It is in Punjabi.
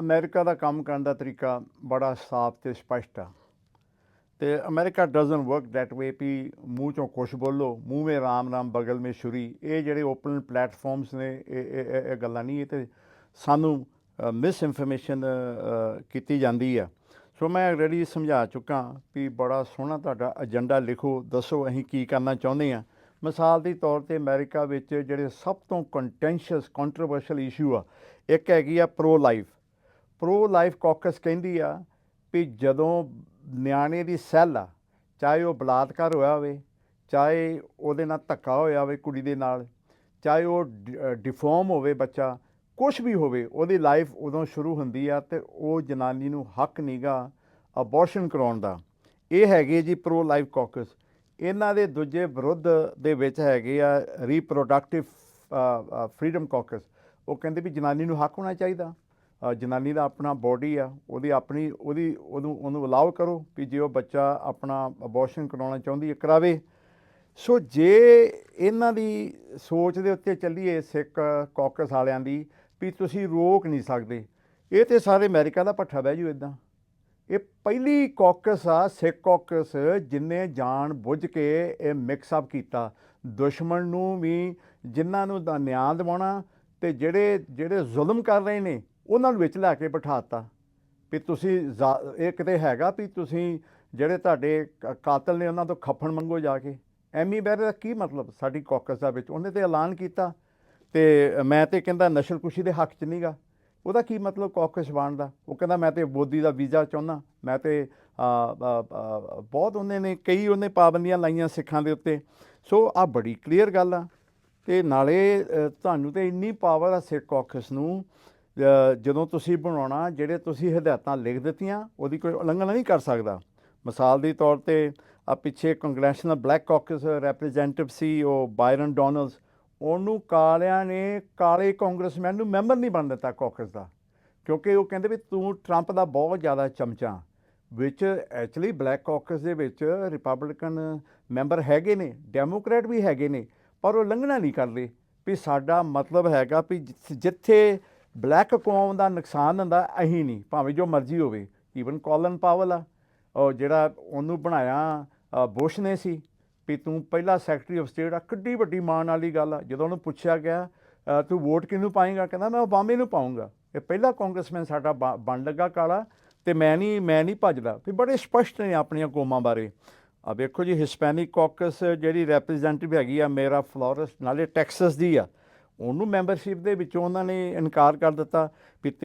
ਅਮਰੀਕਾ ਦਾ ਕੰਮ ਕਰਨ ਦਾ ਤਰੀਕਾ ਬੜਾ ਸਾਫ਼ ਤੇ ਸਪਸ਼ਟ ਆ। ਤੇ America doesn't work that way ਵੀ ਮੂੰਹ ਚੋਂ ਕੁਛ ਬੋਲੋ ਮੂੰਹ ਮੇ ਰਾਮ ਰਾਮ ਬਗਲ ਮੇ ਛੁਰੀ। ਇਹ ਜਿਹੜੇ ਓਪਨ ਪਲੇਟਫਾਰਮਸ ਨੇ, ਇਹ, ਇਹ- ਗੱਲਾਂ ਨਹੀਂ, ਇਹ ਤੇ ਸਾਨੂੰ ਮਿਸ ਇਨਫੋਰਮੇਸ਼ਨ ਕੀਤੀ ਜਾਂਦੀ ਆ। ਸੋ ਮੈਂ ਆਲਰੇਡੀ ਸਮਝਾ ਚੁੱਕਾ ਵੀ ਬੜਾ ਸੋਹਣਾ ਤੁਹਾਡਾ ਏਜੰਡਾ ਲਿਖੋ, ਦੱਸੋ ਅਸੀਂ ਕੀ ਕਰਨਾ ਚਾਹੁੰਦੇ ਆ। ਮਿਸਾਲ ਦੇ ਤੌਰ ਤੇ ਅਮਰੀਕਾ ਵਿੱਚ ਜਿਹੜੇ ਸਭ ਤੋਂ ਕੰਟੈਂਸ਼ੀਅਸ ਕੰਟਰੋਵਰਸ਼ੀਅਲ ਇਸ਼ੂ ਆ, ਇੱਕ ਹੈਗੀ ਆ pro life pro life caucus ਕਹਿੰਦੀ ਆ ਵੀ ਜਦੋਂ ਨਿਆਣੇ ਦੀ ਸੈੱਲ ਆ, ਚਾਹੇ ਉਹ ਬਲਾਤਕਾਰ ਹੋਇਆ ਹੋਵੇ, ਚਾਹੇ ਉਹਦੇ ਨਾਲ ਧੱਕਾ ਹੋਇਆ ਹੋਵੇ ਕੁੜੀ ਦੇ ਨਾਲ, ਚਾਹੇ ਉਹ ਡਿਫਾਰਮ ਹੋਵੇ ਬੱਚਾ ਕੁਝ ਵੀ ਹੋਵੇ, ਉਹਦੀ ਲਾਈਫ ਉਦੋਂ ਸ਼ੁਰੂ ਹੁੰਦੀ ਆ ਤੇ ਉਹ ਜਨਾਨੀ ਨੂੰ ਹੱਕ ਨਹੀਂਗਾ ਅਬੋਰਸ਼ਨ ਕਰਾਉਣ ਦਾ। ਇਹ ਹੈਗੇ ਜੀ ਪ੍ਰੋ ਲਾਈਫ ਕਾਕਸ ਇਹਨਾਂ ਦੇ ਦੂਜੇ ਵਿਰੁੱਧ ਦੇ ਵਿੱਚ ਹੈਗੇ ਆ ਰੀਪਰੋਡਕਟਿਵ ਫਰੀडम ਕਾਕਸ ਉਹ ਕਹਿੰਦੇ ਵੀ ਜਨਾਨੀ ਨੂੰ ਹੱਕ ਹੋਣਾ ਚਾਹੀਦਾ। ਜਨਾਨੀ ਦਾ ਆਪਣਾ ਬੋਡੀ ਆ, ਉਹਦੀ ਆਪਣੀ, ਉਹਦੀ, ਉਹਨੂੰ ਉਹਨੂੰ ਅਲਾਉ ਕਰੋ ਵੀ ਜੇ ਉਹ ਬੱਚਾ ਆਪਣਾ ਅਬੋਰਸ਼ਨ ਕਰਾਉਣਾ ਚਾਹੁੰਦੀ ਹੈ, ਕਰਾਵੇ। ਸੋ ਜੇ ਇਹਨਾਂ ਦੀ ਸੋਚ ਦੇ ਉੱਤੇ ਚੱਲੀਏ ਸਿੱਖ ਕਾਕਸ ਵਾਲਿਆਂ ਦੀ, ਵੀ ਤੁਸੀਂ ਰੋਕ ਨਹੀਂ ਸਕਦੇ, ਇਹ ਤੇ ਸਾਰੇ ਅਮਰੀਕਾ ਦਾ ਪੱਠਾ ਬਹਿ ਜੂ ਇਦਾਂ ਇਹ ਪਹਿਲੀ ਕਾਕਸ ਆ, ਸਿੱਖ ਕਾਕਸ ਜਿਨੇ ਜਾਣ ਬੁੱਝ ਕੇ ਇਹ ਮਿਕਸ ਅਪ ਕੀਤਾ। ਦੁਸ਼ਮਣ ਨੂੰ ਵੀ, ਜਿਨ੍ਹਾਂ ਨੂੰ ਦਾ ਨਿਆਂ ਦਿਵਾਉਣਾ, ਤੇ ਜਿਹੜੇ ਜਿਹੜੇ ਜ਼ੁਲਮ ਕਰ ਰਹੇ ਨੇ ਉਹਨਾਂ ਨੂੰ ਵਿੱਚ ਲੈ ਕੇ ਬਿਠਾਤਾ ਵੀ ਤੁਸੀਂ ਜ਼ਾ- ਇਹ ਕਿਤੇ ਹੈਗਾ ਵੀ ਤੁਸੀਂ ਜਿਹੜੇ ਤੁਹਾਡੇ ਕ- ਕਾਤਲ ਨੇ ਉਹਨਾਂ ਤੋਂ ਖੱਫਣ ਮੰਗੋ ਜਾ ਕੇ। ਐਮੀ ਬੈਰ ਦਾ ਕੀ ਮਤਲਬ? ਸਾਡੀ ਕਾਕਸ ਦਾ ਵਿੱਚ ਉਹਨੇ ਤੇ ਐਲਾਨ ਕੀਤਾ ਤੇ ਮੈਂ ਤੇ ਕਹਿੰਦਾ ਨਸ਼ਲਕੁਸ਼ੀ ਦੇ ਹੱਕ 'ਚ ਨਹੀਂਗਾ ਉਹਦਾ ਕੀ ਮਤਲਬ ਕਾਕਸ ਬਣਨ ਦਾ? ਉਹ ਕਹਿੰਦਾ ਮੈਂ ਤੇ ਬੋਦੀ ਦਾ ਵੀਜ਼ਾ ਚਾਹੁੰਦਾ। ਮੈਂ ਤੇ ਬਹੁਤ ਉਹਨੇ ਨੇ, ਕਈ ਉਹਨੇ ਪਾਬੰਦੀਆਂ ਲਾਈਆਂ ਸਿੱਖਾਂ ਦੇ ਉੱਤੇ। ਸੋ ਆ ਬੜੀ ਕਲੀਅਰ ਗੱਲ ਆ ਤੇ ਨਾਲੇ ਤੁਹਾਨੂੰ ਤੇ ਇੰਨੀ ਪਾਵਰ ਆ ਸਿੱਖ ਕਾਕਸ ਨੂੰ। ਜਦੋਂ ਤੁਸੀਂ ਬਣਾਉਣਾ, ਜਿਹੜੇ ਤੁਸੀਂ ਹਦਾਇਤਾਂ ਲਿਖ ਦਿੱਤੀਆਂ, ਉਹਦੀ ਕੋਈ ਉਲੰਘਣਾ ਨਹੀਂ ਕਰ ਸਕਦਾ। ਮਿਸਾਲ ਦੇ ਤੌਰ ਤੇ ਆ ਪਿੱਛੇ ਕੰਗਰੈਸ਼ਨਲ ਬਲੈਕ ਕਾਕਸ ਰਿਪਰੈਜ਼ੈਂਟੇਟਿਵ ਸੀ ਉਹ ਬਾਇਰਨ ਡੋਨਲਡਸ ਉਹਨੂੰ ਕਾਲਿਆਂ ਨੇ ਕਾਲੇ ਕਾਂਗਰਸਮੈਨ ਨੂੰ ਮੈਂਬਰ ਨਹੀਂ ਬਣ ਦਿੱਤਾ ਕਾਕਸ ਦਾ, ਕਿਉਂਕਿ ਉਹ ਕਹਿੰਦੇ ਵੀ ਤੂੰ ਟਰੰਪ ਦਾ ਬਹੁਤ ਜ਼ਿਆਦਾ ਚਮਚਾ, ਵਿੱਚ ਐਕਚੁਅਲੀ ਬਲੈਕ ਕਾਕਸ ਦੇ ਵਿੱਚ ਰਿਪਬਲਿਕਨ ਮੈਂਬਰ ਹੈਗੇ ਨੇ ਡੈਮੋਕ੍ਰੈਟ ਵੀ ਹੈਗੇ ਨੇ, ਪਰ ਉਹ ਲੰਘਣਾ ਨਹੀਂ ਕਰਦੇ ਵੀ ਸਾਡਾ ਮਤਲਬ ਹੈਗਾ ਵੀ ਜਿ- ਜਿੱਥੇ ਬਲੈਕ ਕੌਮ ਦਾ ਨੁਕਸਾਨ ਹੁੰਦਾ ਅਹੀਂ ਨਹੀਂ ਭਾਵੇਂ ਜੋ ਮਰਜ਼ੀ ਹੋਵੇ ਈਵਨ ਕਾਲਨ ਪਾਵਲ ਆ। ਉਹ ਜਿਹੜਾ ਉਹਨੂੰ ਬਣਾਇਆ ਅ, ਬੁਸ਼ ਨੇ ਸੀ ਵੀ ਤੂੰ ਪਹਿਲਾ ਸੈਕਟਰੀ ਆਫ ਸਟੇਟ ਆ ਕਿੱਡੀ ਵੱਡੀ ਮਾਣ ਵਾਲੀ ਗੱਲ ਆ। ਜਦੋਂ ਉਹਨੂੰ ਪੁੱਛਿਆ ਗਿਆ ਤੂੰ ਵੋਟ ਕਿਹਨੂੰ ਪਾਏਗਾ ਕਹਿੰਦਾ ਮੈਂ ਓਬਾਮੇ ਨੂੰ ਪਾਉਂਗਾ ਇਹ ਪਹਿਲਾ ਕਾਂਗਰਸਮੈਨ ਸਾਡਾ ਬ- ਬਣ ਲੱਗਾ ਕਾਲਾ ਤੇ ਮੈਂ ਨਹੀਂ ਮੈਂ ਨਹੀਂ ਭੱਜਦਾ। ਵੀ ਬੜੇ ਸਪਸ਼ਟ ਨੇ ਆਪਣੀਆਂ ਕੌਮਾਂ ਬਾਰੇ। ਆ ਵੇਖੋ ਜੀ ਹਿਸਪੈਨਿਕ ਕਾਕਸ ਜਿਹੜੀ ਰੈਪਰੈਜ਼ੈਂਟੇਟਿਵ ਹੈਗੀ ਆ ਮੇਰਾ ਫਲੋਰਸ ਨਾਲੇ ਟੈਕਸਸ ਦੀ ਆ। ਉਹਨੂੰ ਮੈਂਬਰਸ਼ਿਪ ਦੇ ਵਿੱਚੋਂ ਉਹਨਾਂ ਨੇ ਇਨਕਾਰ ਕਰ ਦਿੱਤਾ ਵੀ